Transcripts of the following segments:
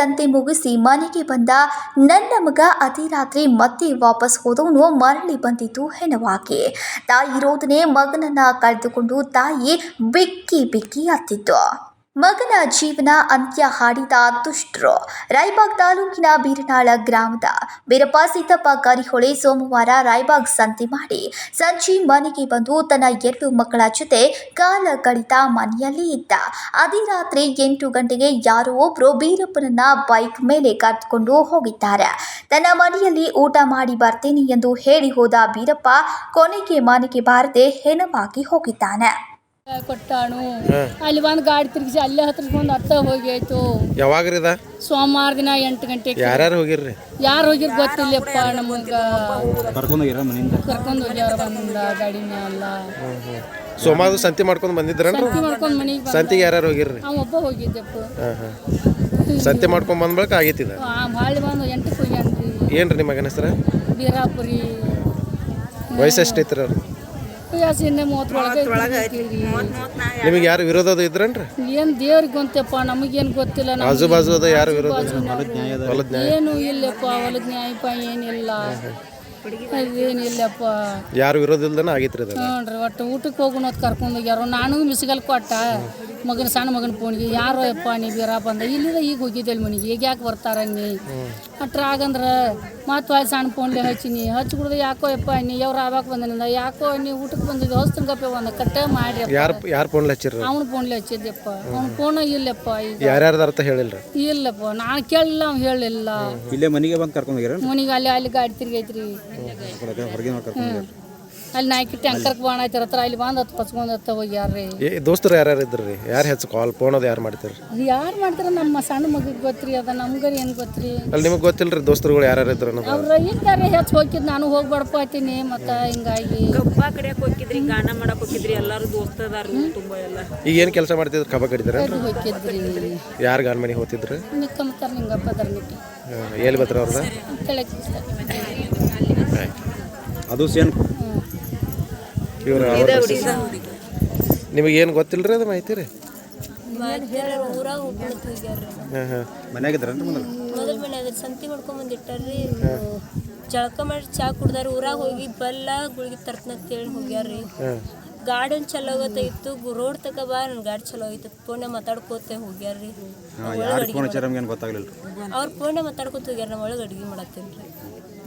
ಸಂತೆ ಮುಗಿಸಿ ಮನೆಗೆ ಬಂದ ನನ್ನ ಮಗ ಅದೇ ರಾತ್ರಿ ಮತ್ತೆ ವಾಪಸ್ ಹೋದವನು ಮರಳಿ ಬಂದಿದ್ದು ಹೆಣವಾಗಿ. ತಾಯಿ ಇರೋದನ್ನೇ ಮಗನನ್ನ ಕಳೆದುಕೊಂಡು ತಾಯಿ ಬಿಕ್ಕಿ ಬಿಕ್ಕಿ ಅತ್ತಿತ್ತು ಮಗನ ಜೀವನ ಅಂತ್ಯ ಹಾಡಿದ ದುಷ್ಟರು. ರಾಯಬಾಗ್ ತಾಲೂಕಿನ ಬೀರನಾಳ ಗ್ರಾಮದ ವೀರಪ್ಪ ಸೀತಪ್ಪ ಕರಿಹೊಳೆ ಸೋಮವಾರ ರಾಯಬಾಗ್ ಸಂತೆ ಮಾಡಿ ಸಂಜೆ ಮನೆಗೆ ಬಂದು ತನ್ನ ಎರಡು ಮಕ್ಕಳ ಜೊತೆ ಕಾಲ ಕಳಿತ ಮನೆಯಲ್ಲಿ ಇದ್ದ. ಅದೇ ರಾತ್ರಿ ಎಂಟು ಗಂಟೆಗೆ ಯಾರೋ ಒಬ್ರು ಬೀರಪ್ಪನನ್ನ ಬೈಕ್ ಮೇಲೆ ಕರೆದುಕೊಂಡು ಹೋಗಿದ್ದಾರೆ. ತನ್ನ ಮನೆಯಲ್ಲಿ ಊಟ ಮಾಡಿ ಬರ್ತೇನೆ ಎಂದು ಹೇಳಿ ಹೋದ ಬೀರಪ್ಪ, ಕೊನೆಗೆ ಮನೆಗೆ ಬಾರದೆ ಹೆಣವಾಗಿ ಹೋಗಿದ್ದಾನೆ. ಕೊಟ್ಟಾನು. ಅಲ್ಲಿ ಒಂದು ಗಾಡಿ ತಿರುಗಿಸಿ ಅಲ್ಲೇ ಹತ್ರ ಬಂದು ಅತ್ತ ಹೋಗಾಯ್ತು ಯಾವಾಗ್ರಿ ಇದ? ಸೋಮವಾರ ದಿನ ಎಂಟು ಗಂಟೆಗೆ ಯಾರ್ಯಾರು ಹೋಗಿರ್ರಿ? ಯಾರು ಹೋಗಿರ್ ಗೊತ್ತಿಲ್ಲಪ್ಪ ನಮಗ. ಕರ್ಕೊಂಡು ಹೋಗ್ಯಾರ ಮನೆಯಿಂದ? ಕರ್ಕೊಂಡು ಹೋಗ್ಯಾರ ಬಂದ ಗಾಡಿ ಮ್ಯಾಲ ಸೋಮಾರು ಸಂತಿ ಮಾಡ್ಕೊಂಡು ಬಂದಿದ್ರ ಸಂತಿ ಮಾಡ್ಕೊಂಡು ಮನೆಗೆ ಸಂತಿಗೆ ಯಾರ್ಯಾರು ಹೋಗಿರ್ರಿ? ಅವ ಒಬ್ಬ ಹೋಗಿದ್ದೆಪ್ಪ. ಸಂತೆ ಮಾಡ್ಕೊಂಡು ಬಂದ ಬಳಿಕ ಆಗೈತಿದ? ಭಾಳ ಬಂದು ಎಂಟಕ್ಕೆ ಹೋಗ್ಯಾನ್ರಿ ಏನ್ರಿ ನಿಮ್ಮ ಮಗನ ಹೆಸರು? ಬೀರಾಪುರಿ. ವಯಸ್ಸು ಎಷ್ಟೈತ್ರಿ ಅವ್ರು ವಯಸ್ಸಿಂದ ನಿಮಗೆ ಯಾರು ವಿರೋಧ ಅದು ಇದ್ರನ್ರಿ? ಏನು ದೇವ್ರಿಗೆ ಗೊತ್ತಪ್ಪ ನಮಗೇನು ಗೊತ್ತಿಲ್ಲ ಆಜು ಬಾಜು ಅದ ಯಾರು ವಿರೋಧ? ಏನು ಇಲ್ಲಪ್ಪ ಹೊಲದ ನ್ಯಾಯಪ್ಪ ಏನಿಲ್ಲ. ಅದೇನಿಲ್ಲಪ್ಪ. ಯಾರು ವಿರೋಧ ಇಲ್ದನ ಆಗೈತ್ರಿ ಹ್ಞೂ ರೀ ಒಟ್ಟು ಊಟಕ್ಕೆ ಹೋಗೋಣ ಅಂತ ಕರ್ಕೊಂಡು ಹೋಗ್ಯಾರ ನಾನು ಮಿಸಿಗಲ್ ಕೊಟ್ಟ. ಮಗನ ಸಣ್ಣ ಮಗನ ಪೋಣಿಗೆ ಯಾರೋ ಯಪ್ಪ ನೀ ಬೀರ ಬಂದ ಇಲ್ಲಿದ ಈಗ ಹೋಗಿದ್ದೆ ಮನೆಗೆ ಈಗ ಯಾಕೆ ಬರ್ತಾರ ನೀ? ಅಟ್ರ ಆಗಂದ್ರೆ ಮತ್ತು ಹೊಳ್ಳಿ ಸಣ್ಣ ಫೋನ್ಲೆ ಹಚ್ಚಿನಿ ಹಚ್ಚಿ ಕುಡ್ದು ಯಾಕೋ ಯಪ್ಪ ನೀ ಅವ್ರು ಆವಾಗ ಬಂದನಿಂದ ಯಾಕೋ ನೀ ಊಟಕ್ಕೆ ಬಂದಿದ್ದು ಹೊಸ್ತನ ಕಪ್ಪೆ ಒಂದು ಕಟ್ಟ ಮಾಡಿ ಯಾರು ಯಾರು ಫೋನ್ ಹಚ್ಚಿರ ಅವ್ನ ಫೋನ್ಲೆ ಹಚ್ಚಿದ್ಯಪ್ಪ. ಅವ್ನ ಫೋನ ಇಲ್ಲಪ್ಪ ಈಗ. ಯಾರ್ಯಾರ್ದ ಅರ್ಥ ಹೇಳಿಲ್ಲ ಇಲ್ಲಪ್ಪ ನಾನು ಕೇಳಿಲ್ಲ ಅವ್ನು ಹೇಳಿಲ್ಲ. ಇಲ್ಲೇ ಮನೆಗೆ ಬಂದು ಕರ್ಕೊಂಡು ಮನೆಗೆ ಅಲ್ಲಿ ಅಲ್ಲಿ ಗಾಡಿ ತಿರ್ಗೈತ್ರಿ. ಹೊರಗೆ ಕರ್ಕೊಂಡು ಹೋಗಿರ ಅಲ್ಲಿ ನಾಯ್ಕಿ ಟ್ಯಾಂಕರ್ಗೆ ಬಾಣ ಐತಿ ಹತ್ರ ಅಲ್ಲಿ ಬಂದು ಹತ್ತು ಪಚ್ಕೊಂಡು ಹತ್ತ ಹೋಗ್ಯಾರ್ರಿ ಏ ದೋಸ್ತರು ಯಾರ್ಯಾರು ಇದ್ರಿ? ಯಾರು ಹೆಚ್ಚು ಕಾಲ್ ಫೋನ್ ಅದು ಯಾರು ಮಾಡ್ತೀರಿ? ಯಾರು ಮಾಡ್ತಾರ ನಮ್ಮ ಸಣ್ಣ ಮಗಿಗೆ ಗೊತ್ತ್ರಿ ಅದ ನಮ್ಗರಿ ಏನು ಗೊತ್ತ್ರಿ? ಅಲ್ಲಿ ನಿಮಗೆ ರೀ ದೋಸ್ತರುಗಳು ಯಾರ್ಯಾರು ಇದ್ರು ಅನ್ನೋದು? ಅವ್ರ ಇದ್ದಾರೆ ಹೆಚ್ಚು ಹೋಗಿದ್ ನಾನು ಹೋಗಿ ಆತೀನಿ ಮತ್ತು ಹಿಂಗಾಗಿ ಕಬ್ಬ ಕಡಿಯಕ್ ಹೋಗಿದ್ರಿ ಗಾಣ ಮಾಡಕ್ ಹೋಗಿದ್ರಿ ಎಲ್ಲಾರು ದೋಸ್ತದಾರ ತುಂಬಾ ಎಲ್ಲ. ಈಗ ಏನು ಕೆಲಸ ಮಾಡ್ತಿದ್ರು ಕಬ್ಬ ಕಡಿದಾರ? ಅದು ಹೋಗಿದ್ರಿ. ಯಾರು ಗಾನ್ ಮನೆ ಹೋಗ್ತಿದ್ರು? ನಿಂಗಪ್ಪ ಅಪ್ಪ ಹಾಂ, ಎಲ್ಲಿ ಬರ್ತಾರ ಅವ್ರದ್ದು ಅದು ಸೇನ್ ಇವ್ರು ನಿಮಗೆ ಏನು ಗೊತ್ತಿಲ್ರಿ ಅದು ಮಾಹಿತಿ ರೀ? ಊರಾಗ ಹೋಗ್ಬಿಡ್ತು ಹೋಗ್ಯಾರ ಹಾಂ ಹಾಂ. ಮನ್ಯಾಗಿದ್ರನ್ರಿ ಮೊದಲು? ಮೊದಲ ಮನ್ಯಾಗ ಸಂತಿ ಮಾಡ್ಕೊಂಡ್ ಬಂದಿಟ್ಟಾರ್ರಿ ಜಳಕ ಮಾಡಿ ಚಾ ಕುಡ್ದಾರ. ಊರಾಗ ಹೋಗಿ ಬಲ್ಲ ಗುಳಿಗೆ ಕೇಳಿ ಹೋಗ್ಯಾರ್ರಿ. ಹಾಂ ಚಲೋ ಆಗತ್ತೈತು ರೋಡ್ ತಕ ಬಾ ನನ್ನ ಗಾಡಿ ಚಲೋ ಆಯ್ತು ಫೋನ್ಯಾಗ ಮಾತಾಡ್ಕೋತೆ ಹೋಗ್ಯಾರ್ರಿ. ಫೋನ್ ಅವ್ರ ಪೂರ್ಣ ಮಾತಾಡ್ಕೋತ ಹೋಗ್ಯಾರ ನಮ್ಮ ಒಳಗೆ ಅಡ್ಗೆ ಮಾಡತ್ತೇನ್ರಿ.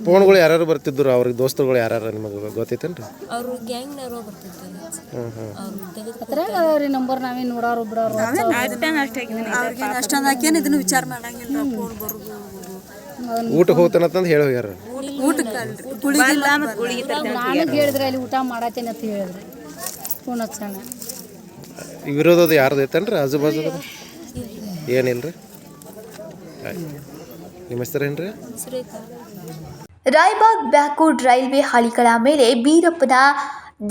ಫೋನ್ಗಳು ಯಾರು ಬರ್ತಿದ್ರು ಅವ್ರಿಗೆ ದೋಸ್ತರುಗಳು ಯಾರು ನಿಮಗೆ ಗೊತ್ತೈತೇನ್ರಿ? ಅವ್ರು ಅವರು ಬರ್ತಿದ್ದಾರೆ. ಅವ್ರ ನಂಬರ್ ನಾವೇ ನೋಡೋರು ಬಿಡೋರು ಅಷ್ಟೊಂದು ಹಾಕೇನು ಇದನ್ನ ವಿಚಾರ ಮಾಡಂಗಿಲ್ಲ ಫೋನ್ ಬರೋದು ಊಟಕ್ಕೆ ಹೋಗ್ತಾನಂತಂದು ಹೇಳಿ ಹೋಗ್ಯಾರ ನಾನು ಹೇಳಿದ್ರೆ ಅಲ್ಲಿ ಊಟ ಮಾಡತ್ತೇನೆ ಅಂತ ಹೇಳಿದ್ರಿ. ಫೋನ್ ಹಚ್ಚೋಣ ಈ ವಿರೋಧ ಅದು ಯಾರ್ದು ಐತಲ್ರಿ ಆಜು ಬಾಜು ಏನಿಲ್ರಿ? ಆಯ್ತು. ನಿಮ್ಮ ಹೆಸರು ಏನ್ರಿ? ರಾಯ್ಬಾಗ್ ರಾಯಬಾಗ್ ಬ್ಯಾಕ್ವುಡ್ ರೈಲ್ವೆ ಹಳಿಗಳ ಮೇಲೆ ಬೀರಪ್ಪನ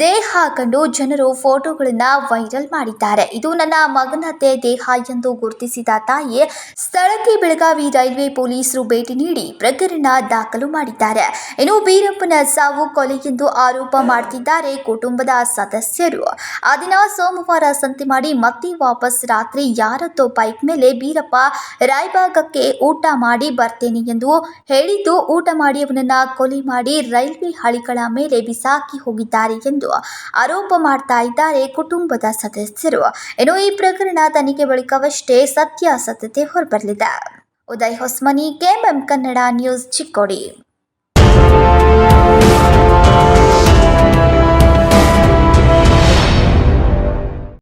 ದೇಹ ಹಾಕೊಂಡು ಜನರು ಫೋಟೋಗಳನ್ನು ವೈರಲ್ ಮಾಡಿದ್ದಾರೆ. ಇದು ನನ್ನ ಮಗನತೆ ದೇಹ ಎಂದು ಗುರುತಿಸಿದ ತಾಯಿ ಸ್ಥಳಕ್ಕೆ ಬೆಳಗಾವಿ ರೈಲ್ವೆ ಪೊಲೀಸರು ಭೇಟಿ ನೀಡಿ ಪ್ರಕರಣ ದಾಖಲು ಮಾಡಿದ್ದಾರೆ. ಇನ್ನು ಬೀರಪ್ಪನ ಸಾವು ಕೊಲೆ ಎಂದು ಆರೋಪ ಮಾಡ್ತಿದ್ದಾರೆ ಕುಟುಂಬದ ಸದಸ್ಯರು. ಆ ದಿನ ಸೋಮವಾರ ಸಂತೆ ಮಾಡಿ ಮತ್ತೆ ವಾಪಸ್ ರಾತ್ರಿ ಯಾರತ್ತೋ ಬೈಕ್ ಮೇಲೆ ಬೀರಪ್ಪ ರಾಯಬಾಗಕ್ಕೆ ಊಟ ಮಾಡಿ ಬರ್ತೇನೆ ಎಂದು ಹೇಳಿದ್ದು, ಊಟ ಮಾಡಿ ಅವನನ್ನ ಕೊಲೆ ಮಾಡಿ ರೈಲ್ವೆ ಹಳಿಗಳ ಮೇಲೆ ಬಿಸಾಕಿ ಹೋಗಿದ್ದಾರೆ ಎಂದು ಆರೋಪ ಮಾಡ್ತಾ ಇದ್ದಾರೆ ಕುಟುಂಬದ ಸದಸ್ಯರು. ಏನೋ ಈ ಪ್ರಕರಣ ತನಿಖೆ ಬಳಿಕವಷ್ಟೇ ಸತ್ಯಾಸತ್ಯತೆ ಹೊರಬರಲಿದೆ. Uday Hosmani, K M M Kannada news Chikkodi.